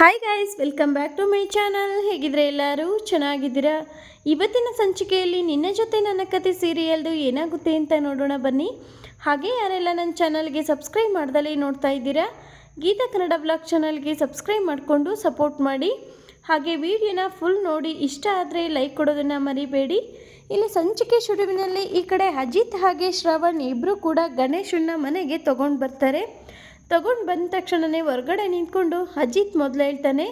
Hi guys welcome back to my channel ಹೇಗಿದ್ರೆ ಎಲ್ಲರೂ ಚೆನ್ನಾಗಿದ್ದೀರಾ? ಇವತ್ತಿನ ಸಂಚಿಕೆಯಲ್ಲಿ ನಿನ್ನ ಜೊತೆ ನನ್ನ ಕತೆ ಸೀರಿಯಲ್ದು ಏನಾಗುತ್ತೆ ಅಂತ ನೋಡೋಣ ಬನ್ನಿ. ಹಾಗೆ ಯಾರೆಲ್ಲ ನನ್ನ ಚಾನಲ್ಗೆ ಸಬ್ಸ್ಕ್ರೈಬ್ ಮಾಡ್ದಲೇ ನೋಡ್ತಾ ಇದ್ದೀರಾ, ಗೀತಾ ಕನ್ನಡ ಬ್ಲಾಗ್ ಚಾನಲ್ಗೆ ಸಬ್ಸ್ಕ್ರೈಬ್ ಮಾಡಿಕೊಂಡು ಸಪೋರ್ಟ್ ಮಾಡಿ. ಹಾಗೆ ವಿಡಿಯೋನ ಫುಲ್ ನೋಡಿ, ಇಷ್ಟ ಆದರೆ ಲೈಕ್ ಕೊಡೋದನ್ನು ಮರಿಬೇಡಿ. ಇಲ್ಲಿ ಸಂಚಿಕೆ ಶುರುವಿನಲ್ಲಿ ಈ ಕಡೆ ಅಜಿತ್ ಹಾಗೆ ಶ್ರವಣ್ ಇಬ್ಬರು ಕೂಡ ಗಣೇಶನ್ನ ಮನೆಗೆ ತೊಗೊಂಡು ಬರ್ತಾರೆ. ತಗೊಂಡು ಬಂದ ತಕ್ಷಣನೇ ಹೊರಗಡೆ ನಿಂತ್ಕೊಂಡು ಅಜಿತ್ ಮೊದಲು ಹೇಳ್ತಾನೆ,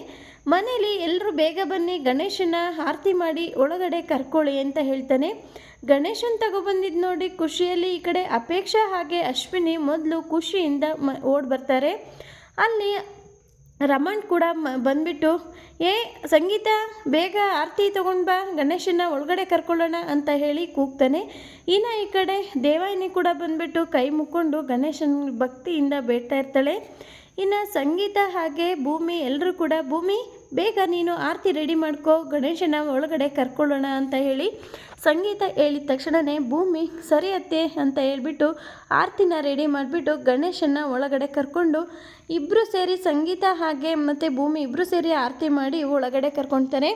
ಮನೇಲಿ ಎಲ್ಲರೂ ಬೇಗ ಬನ್ನಿ ಗಣೇಶನ ಆರತಿ ಮಾಡಿ ಒಳಗಡೆ ಕರ್ಕೊಳ್ಳಿ ಅಂತ ಹೇಳ್ತಾನೆ. ಗಣೇಶನ್ ತಗೊಬಂದಿದ್ದು ನೋಡಿ ಖುಷಿಯಲ್ಲಿ ಈ ಕಡೆ ಅಪೇಕ್ಷಾ ಹಾಗೆ ಅಶ್ವಿನಿ ಮೊದಲು ಖುಷಿಯಿಂದ ಮ, ಓಡ್ ಬರ್ತಾರೆ. ಅಲ್ಲಿ ರಮಣ್ ಕೂಡ ಮ, ಬಂದ್ಬಿಟ್ಟು, ಏ, ಸಂಗೀತ, ಬೇಗ ಆರತಿ ತಗೊಂಡು ಬಾ ಗಣೇಶನ ಒಳಗಡೆ ಕರ್ಕೊಳ್ಳೋಣ ಅಂತ ಹೇಳಿ ಕೂಗ್ತಾನೆ. ಇನ್ನು ಈ ಕಡೆ ದೇವಾಯಿನಿ ಕೂಡ ಬಂದ್ಬಿಟ್ಟು ಕೈ ಮುಕ್ಕೊಂಡು ಗಣೇಶನ ಭಕ್ತಿಯಿಂದ ಬೇಡ್ತಾ ಇರ್ತಾಳೆ. ಇನ್ನು ಸಂಗೀತ ಹಾಗೆ ಭೂಮಿ ಎಲ್ಲರೂ ಕೂಡ, ಭೂಮಿ ಬೇಗ ನೀನು ಆರತಿ ರೆಡಿ ಮಾಡ್ಕೋ, ಗಣೇಶನ ಒಳಗಡೆ ಕರ್ಕೊಳ್ಳೋಣ ಅಂತ ಹೇಳಿ ಸಂಗೀತ ಹೇಳಿದ ತಕ್ಷಣವೇ ಭೂಮಿ, ಸರಿ ಅತ್ತೆ ಅಂತ ಹೇಳ್ಬಿಟ್ಟು ಆರತಿನ ರೆಡಿ ಮಾಡಿಬಿಟ್ಟು ಗಣೇಶನ ಒಳಗಡೆ ಕರ್ಕೊಂಡು ಇಬ್ಬರು ಸೇರಿ ಸಂಗೀತ ಹಾಗೆ ಮತ್ತು ಭೂಮಿ ಇಬ್ಬರು ಸೇರಿ ಆರತಿ ಮಾಡಿ ಒಳಗಡೆ ಕರ್ಕೊಳ್ತಾರೆ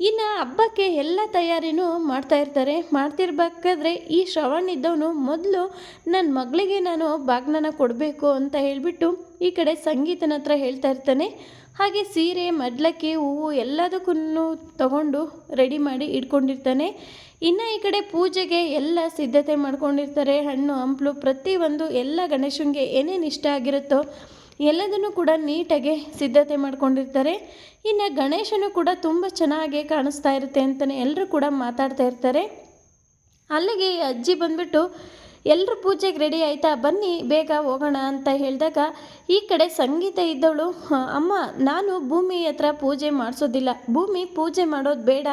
ಇನ್ನು ಹಬ್ಬಕ್ಕೆ ಎಲ್ಲ ತಯಾರಿನೂ ಮಾಡ್ತಾಯಿರ್ತಾರೆ ಮಾಡ್ತಿರ್ಬೇಕಾದ್ರೆ ಈ ಶ್ರವಣ್ ಇದ್ದವನು ಮೊದಲು ನನ್ನ ಮಗಳಿಗೆ ನಾನು ಬಾಗ್ನನ ಕೊಡಬೇಕು ಅಂತ ಹೇಳಿಬಿಟ್ಟು ಈ ಕಡೆ ಸಂಗೀತನ ಹತ್ರ ಹೇಳ್ತಾ ಇರ್ತಾನೆ. ಹಾಗೆ ಸೀರೆ, ಮಡ್ಲಕ್ಕೆ, ಹೂವು ಎಲ್ಲದಕ್ಕೂ ತಗೊಂಡು ರೆಡಿ ಮಾಡಿ ಇಟ್ಕೊಂಡಿರ್ತಾನೆ. ಇನ್ನು ಈ ಕಡೆ ಪೂಜೆಗೆ ಎಲ್ಲ ಸಿದ್ಧತೆ ಮಾಡ್ಕೊಂಡಿರ್ತಾರೆ. ಹಣ್ಣು, ಹಂಪಲು ಪ್ರತಿಯೊಂದು ಎಲ್ಲ ಗಣೇಶನಿಗೆ ಏನೇನು ಇಷ್ಟ ಆಗಿರುತ್ತೋ ಎಲ್ಲದನ್ನು ಕೂಡ ನೀಟಾಗಿ ಸಿದ್ಧತೆ ಮಾಡ್ಕೊಂಡಿರ್ತಾರೆ. ಇನ್ನು ಗಣೇಶನು ಕೂಡ ತುಂಬ ಚೆನ್ನಾಗಿ ಕಾಣಿಸ್ತಾ ಇರುತ್ತೆ ಅಂತಲೇ ಎಲ್ಲರೂ ಕೂಡ ಮಾತಾಡ್ತಾ ಇರ್ತಾರೆ. ಅಲ್ಲಿಗೆ ಅಜ್ಜಿ ಬಂದ್ಬಿಟ್ಟು ಎಲ್ಲರೂ ಪೂಜೆಗೆ ರೆಡಿ ಆಯಿತಾ? ಬನ್ನಿ, ಬೇಗ ಹೋಗೋಣ ಅಂತ ಹೇಳಿದಾಗ ಈ ಕಡೆ ಸಂಗೀತ ಇದ್ದವಳು ಅಮ್ಮ, ನಾನು ಭೂಮಿ ಹತ್ರ ಪೂಜೆ ಮಾಡಿಸೋದಿಲ್ಲ. ಭೂಮಿ ಪೂಜೆ ಮಾಡೋದು ಬೇಡ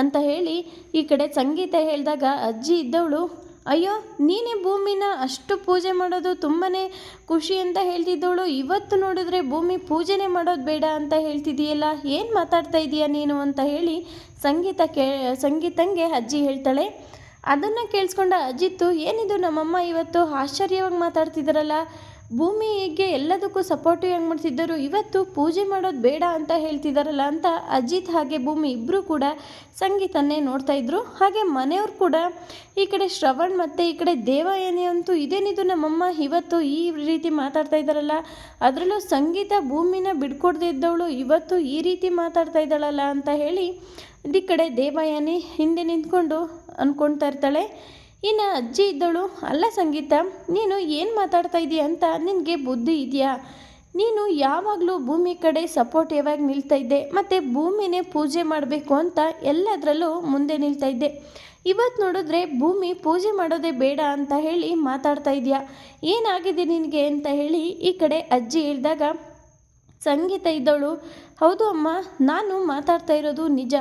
ಅಂತ ಹೇಳಿ ಈ ಕಡೆ ಸಂಗೀತ ಹೇಳಿದಾಗ ಅಜ್ಜಿ ಇದ್ದವಳು, ಅಯ್ಯೋ, ನೀನೇ ಭೂಮಿನ ಅಷ್ಟು ಪೂಜೆ ಮಾಡೋದು ತುಂಬಾ ಖುಷಿ ಅಂತ ಹೇಳ್ತಿದ್ದವಳು. ಇವತ್ತು ನೋಡಿದ್ರೆ ಭೂಮಿ ಪೂಜೆನೇ ಮಾಡೋದು ಬೇಡ ಅಂತ ಹೇಳ್ತಿದ್ದೀಯಲ್ಲ. ಏನು ಮಾತಾಡ್ತಾ ಇದೀಯ ನೀನು? ಅಂತ ಹೇಳಿ ಸಂಗೀತ ಕೇ, ಸಂಗೀತಂಗೆ ಅಜ್ಜಿ ಹೇಳ್ತಾಳೆ ಅದನ್ನು ಕೇಳಿಸ್ಕೊಂಡ ಅಜಿತ್ತು ಏನಿದು ನಮ್ಮಮ್ಮ ಇವತ್ತು ಆಶ್ಚರ್ಯವಾಗಿ ಮಾತಾಡ್ತಿದ್ದಾರಲ್ಲ ಭೂಮಿಗೆ ಎಲ್ಲದಕ್ಕೂ ಸಪೋರ್ಟಿವ್ ಹೆಂಗೆ ಮಾಡ್ತಿದ್ದರು? ಇವತ್ತು ಪೂಜೆ ಮಾಡೋದು ಬೇಡ ಅಂತ ಹೇಳ್ತಿದ್ದಾರಲ್ಲ ಅಂತ ಅಜಿತ್ ಹಾಗೆ ಭೂಮಿ ಇಬ್ಬರು ಕೂಡ ಸಂಗೀತನ್ನೇ ನೋಡ್ತಾ ಇದ್ರು. ಹಾಗೆ ಮನೆಯವ್ರು ಕೂಡ ಈ ಕಡೆ ಶ್ರವಣ್ ಮತ್ತು ಈ ಕಡೆ ದೇವಯಾನಿ ಅಂತೂ ಇದೇನಿದು ನಮ್ಮಮ್ಮ ಇವತ್ತು ಈ ರೀತಿ ಮಾತಾಡ್ತಾ ಇದ್ದಾರಲ್ಲ? ಅದರಲ್ಲೂ ಸಂಗೀತ ಭೂಮಿನ ಬಿಡ್ಕೊಡ್ದೇ ಇದ್ದವಳು ಇವತ್ತು ಈ ರೀತಿ ಮಾತಾಡ್ತಾ ಇದ್ದಾಳಲ್ಲ ಅಂತ ಹೇಳಿ ಈ ಕಡೆ ದೇವಯಾನಿ ಹಿಂದೆ ನಿಂತ್ಕೊಂಡು ಅಂದ್ಕೊಳ್ತಾ ಇರ್ತಾಳೆ. ಇನ್ನು ಅಜ್ಜಿ ಇದ್ದಳು, ಅಲ್ಲ ಸಂಗೀತ, ನೀನು ಏನು ಮಾತಾಡ್ತಾ ಇದೀಯ ಅಂತ ನಿನಗೆ ಬುದ್ಧಿ ಇದೆಯಾ? ನೀನು ಯಾವಾಗಲೂ ಭೂಮಿ ಕಡೆ ಸಪೋರ್ಟಿವ್ ಆಗಿ ನಿಲ್ತಾ ಇದ್ದೆ, ಮತ್ತು ಭೂಮಿನೇ ಪೂಜೆ ಮಾಡಬೇಕು ಅಂತ ಎಲ್ಲದರಲ್ಲೂ ಮುಂದೆ ನಿಲ್ತಾ ಇದ್ದೆ. ಇವತ್ತು ನೋಡಿದ್ರೆ ಭೂಮಿ ಪೂಜೆ ಮಾಡೋದೇ ಬೇಡ ಅಂತ ಹೇಳಿ ಮಾತಾಡ್ತಾ ಇದೆಯಾ? ಏನಾಗಿದೆ ನಿನಗೆ ಅಂತ ಹೇಳಿ ಈ ಕಡೆ ಅಜ್ಜಿ ಹೇಳಿದಾಗ ಸಂಗೀತ ಇದ್ದವಳು. ಹೌದು ಅಮ್ಮ, ನಾನು ಮಾತಾಡ್ತಾ ಇರೋದು ನಿಜ.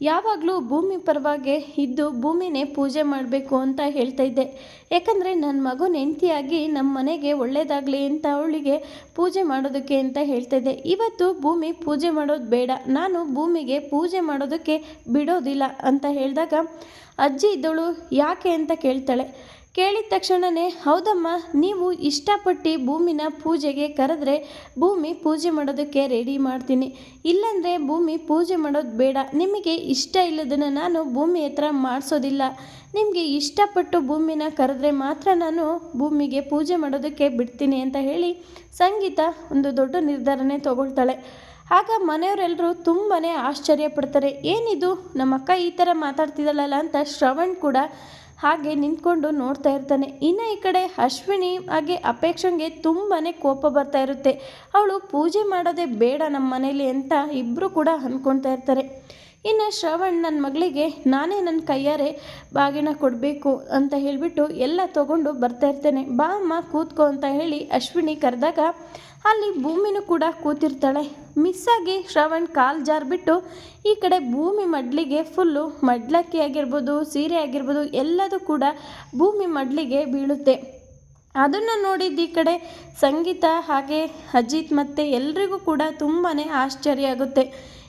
ಯಾವಾಗಲೂ ಭೂಮಿ ಪರವಾಗಿ ಇದ್ದು ಭೂಮಿನೇ ಪೂಜೆ ಮಾಡಬೇಕು ಅಂತ ಹೇಳ್ತಾ ಇದ್ದೆ. ಯಾಕಂದರೆ ನನ್ನ ಮಗು ನೆಂಟಿಯಾಗಿ ನಮ್ಮ ಮನೆಗೆ ಒಳ್ಳೆಯದಾಗಲಿ ಅಂತ ಅವಳಿಗೆ ಪೂಜೆ ಮಾಡೋದಕ್ಕೆ ಅಂತ ಹೇಳ್ತಾ ಇದ್ದೆ. ಇವತ್ತು ಭೂಮಿ ಪೂಜೆ ಮಾಡೋದು ಬೇಡ. ನಾನು ಭೂಮಿಗೆ ಪೂಜೆ ಮಾಡೋದಕ್ಕೆ ಬಿಡೋದಿಲ್ಲ ಅಂತ ಹೇಳಿದಾಗ ಅಜ್ಜಿ ಇದ್ದಳು, ಯಾಕೆ? ಅಂತ ಕೇಳ್ತಾಳೆ. ಕೇಳಿದ ತಕ್ಷಣವೇ ಹೌದಮ್ಮ, ನೀವು ಇಷ್ಟಪಟ್ಟು ಭೂಮಿನ ಪೂಜೆಗೆ ಕರೆದ್ರೆ ಭೂಮಿ ಪೂಜೆ ಮಾಡೋದಕ್ಕೆ ರೆಡಿ ಮಾಡ್ತೀನಿ. ಇಲ್ಲಾಂದರೆ ಭೂಮಿ ಪೂಜೆ ಮಾಡೋದು ಬೇಡ. ನಿಮಗೆ ಇಷ್ಟ ಇಲ್ಲದನ್ನು ನಾನು ಭೂಮಿ ಹತ್ರ ಮಾಡಿಸೋದಿಲ್ಲ. ನಿಮಗೆ ಇಷ್ಟಪಟ್ಟು ಭೂಮಿನ ಕರೆದ್ರೆ ಮಾತ್ರ ನಾನು ಭೂಮಿಗೆ ಪೂಜೆ ಮಾಡೋದಕ್ಕೆ ಬಿಡ್ತೀನಿ ಅಂತ ಹೇಳಿ ಸಂಗೀತ ಒಂದು ದೊಡ್ಡ ನಿರ್ಧಾರನೇ ತಗೊಳ್ತಾಳೆ. ಆಗ ಮನೆಯವರೆಲ್ಲರೂ ತುಂಬಾ ಆಶ್ಚರ್ಯ ಪಡ್ತಾರೆ ಏನಿದು? ನಮ್ಮ ಅಕ್ಕ ಈ ಥರ ಮಾತಾಡ್ತಿದ್ದಾಳಲ್ಲ ಅಂತ ಶ್ರವಣ್ ಕೂಡ ಹಾಗೆ ನಿಂತ್ಕೊಂಡು ನೋಡ್ತಾ ಇರ್ತಾನೆ. ಇನ್ನು ಈ ಕಡೆ ಅಶ್ವಿನಿ ಹಾಗೆ ಅಪೇಕ್ಷಂಗೆ ತುಂಬಾ ಕೋಪ ಬರ್ತಾ ಇರುತ್ತೆ. ಅವಳು ಪೂಜೆ ಮಾಡೋದೇ ಬೇಡ ನಮ್ಮ ಮನೇಲಿ ಅಂತ ಇಬ್ಬರು ಕೂಡ ಅಂದ್ಕೊಳ್ತಾ ಇರ್ತಾರೆ. ಇನ್ನು ಶ್ರವಣ್ ನನ್ನ ಮಗಳಿಗೆ ನಾನೇ ನನ್ನ ಕೈಯಾರೆ ಬಾಗಿನ ಕೊಡಬೇಕು ಅಂತ ಹೇಳಿಬಿಟ್ಟು ಎಲ್ಲ ತಗೊಂಡು ಬರ್ತಾ ಇರ್ತೇನೆ. ಬಾ ಅಮ್ಮ, ಕೂತ್ಕೋ ಅಂತ ಹೇಳಿ ಅಶ್ವಿನಿ ಕರೆದಾಗ ಅಲ್ಲಿ ಭೂಮಿನೂ ಕೂಡ ಕೂತಿರ್ತಾಳೆ. ಮಿಸ್ಸಾಗಿ ಶ್ರವಣ್ ಕಾಲು ಜಾರ್ಬಿಟ್ಟು ಈ ಕಡೆ ಭೂಮಿ ಮಡ್ಲಿಗೆ ಫುಲ್ಲು ಮಡ್ಲಕ್ಕಿ ಆಗಿರ್ಬೋದು, ಸೀರೆ ಆಗಿರ್ಬೋದು ಎಲ್ಲದೂ ಕೂಡ ಭೂಮಿ ಮಡ್ಲಿಗೆ ಬೀಳುತ್ತೆ. ಅದನ್ನು ನೋಡಿದ್ದು ಈ ಕಡೆ ಸಂಗೀತ ಹಾಗೆ ಅಜಿತ್ ಮತ್ತು ಎಲ್ರಿಗೂ ಕೂಡ ತುಂಬಾ ಆಶ್ಚರ್ಯ ಆಗುತ್ತೆ.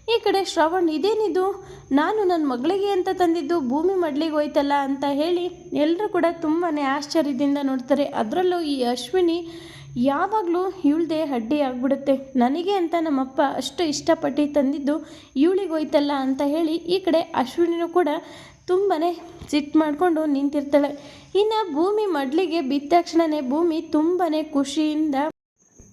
ಈ ಕಡೆ ಶ್ರವಣ್, ಇದೇನಿದು? ನಾನು ನನ್ನ ಮಗಳಿಗೆ ಅಂತ ತಂದಿದ್ದು ಭೂಮಿ ಮಡ್ಲಿಗೆ ಹೋಯ್ತಲ್ಲ ಅಂತ ಹೇಳಿ ಎಲ್ಲರೂ ಕೂಡ ತುಂಬಾ ಆಶ್ಚರ್ಯದಿಂದ ನೋಡ್ತಾರೆ. ಅದರಲ್ಲೂ ಈ ಅಶ್ವಿನಿ ಯಾವಾಗಲೂ ಇವಳದೆ ಅಡ್ಡಿ ಆಗ್ಬಿಡುತ್ತೆ. ನನಗೆ ಅಂತ ನಮ್ಮಪ್ಪ ಅಷ್ಟು ಇಷ್ಟಪಟ್ಟು ತಂದಿದ್ದು ಇವಳಿಗೆ ಹೋಯ್ತಲ್ಲ ಅಂತ ಹೇಳಿ ಈ ಕಡೆ ಅಶ್ವಿನಿನೂ ಕೂಡ ತುಂಬಾ ಸಿಟ್ಟು ಮಾಡಿಕೊಂಡು ನಿಂತಿರ್ತಾಳೆ. ಇನ್ನು ಭೂಮಿ ಮಡ್ಲಿಗೆ ಬಿದ್ದ ತಕ್ಷಣವೇ ಭೂಮಿ ತುಂಬಾ ಖುಷಿಯಿಂದ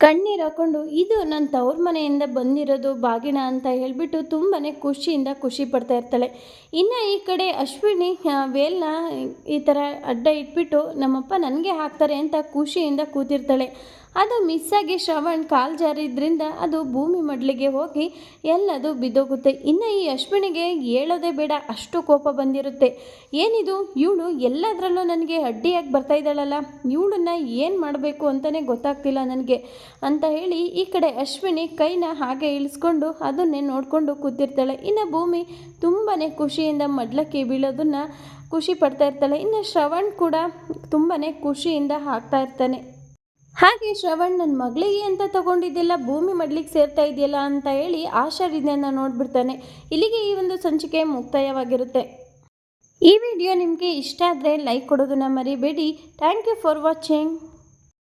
ಕಣ್ಣೀರು ಹಾಕೊಂಡು, ಇದು ನನ್ನ ತವ್ರ ಮನೆಯಿಂದ ಬಂದಿರೋದು ಬಾಗಿಣ ಅಂತ ಹೇಳಿಬಿಟ್ಟು ತುಂಬಾ ಖುಷಿಯಿಂದ ಖುಷಿ ಪಡ್ತಾ ಇರ್ತಾಳೆ. ಇನ್ನು ಈ ಕಡೆ ಅಶ್ವಿನಿ ವೇಲ್ನ ಈ ಥರ ಅಡ್ಡ ಇಟ್ಬಿಟ್ಟು, ನಮ್ಮಪ್ಪ ನನಗೆ ಹಾಕ್ತಾರೆ ಅಂತ ಖುಷಿಯಿಂದ ಕೂತಿರ್ತಾಳೆ. ಅದು ಮಿಸ್ಸಾಗಿ ಶ್ರವಣ್ ಕಾಲು ಜಾರಿದ್ರಿಂದ ಅದು ಭೂಮಿ ಮಡ್ಲಿಗೆ ಹೋಗಿ ಎಲ್ಲದು ಬಿದ್ದೋಗುತ್ತೆ. ಇನ್ನು ಈ ಅಶ್ವಿನಿಗೆ ಹೇಳೋದೇ ಬೇಡ, ಅಷ್ಟು ಕೋಪ ಬಂದಿರುತ್ತೆ. ಏನಿದು? ಇವಳು ಎಲ್ಲದರಲ್ಲೂ ನನಗೆ ಅಡ್ಡಿಯಾಗಿ ಬರ್ತಾ ಇದ್ದಾಳಲ್ಲ. ಇವಳನ್ನ ಏನು ಮಾಡಬೇಕು ಅಂತಲೇ ಗೊತ್ತಾಗ್ತಿಲ್ಲ ನನಗೆ ಅಂತ ಹೇಳಿ ಈ ಕಡೆ ಅಶ್ವಿನಿ ಕೈನ ಹಾಗೆ ಇಳಿಸ್ಕೊಂಡು ಅದನ್ನೇ ನೋಡಿಕೊಂಡು ಕೂತಿರ್ತಾಳೆ. ಇನ್ನು ಭೂಮಿ ತುಂಬಾ ಖುಷಿಯಿಂದ ಮಡ್ಲಕ್ಕೆ ಬೀಳೋದನ್ನು ಖುಷಿ ಪಡ್ತಾ ಇರ್ತಾಳೆ. ಇನ್ನು ಶ್ರವಣ್ ಕೂಡ ತುಂಬಾ ಖುಷಿಯಿಂದ ಹಾಕ್ತಾ ಇರ್ತಾನೆ. ಹಾಗೆ ಶ್ರವಣ್ ನನ್ನ ಮಗಳಿಗೆ ಅಂತ ತಗೊಂಡಿದ್ದೆಲ್ಲ ಭೂಮಿ ಮಡ್ಲಿಕ್ಕೆ ಸೇರ್ತಾ ಇದೆಯಲ್ಲ ಅಂತ ಹೇಳಿ ಆಶಾರಿದೆಯನ್ನು ನೋಡ್ಬಿಡ್ತಾನೆ. ಇಲ್ಲಿಗೆ ಈ ಒಂದು ಸಂಚಿಕೆ ಮುಕ್ತಾಯವಾಗಿರುತ್ತೆ. ಈ ವಿಡಿಯೋ ನಿಮಗೆ ಇಷ್ಟ ಆದರೆ ಲೈಕ್ ಕೊಡೋದನ್ನ ಮರಿಬೇಡಿ. Thank you for watching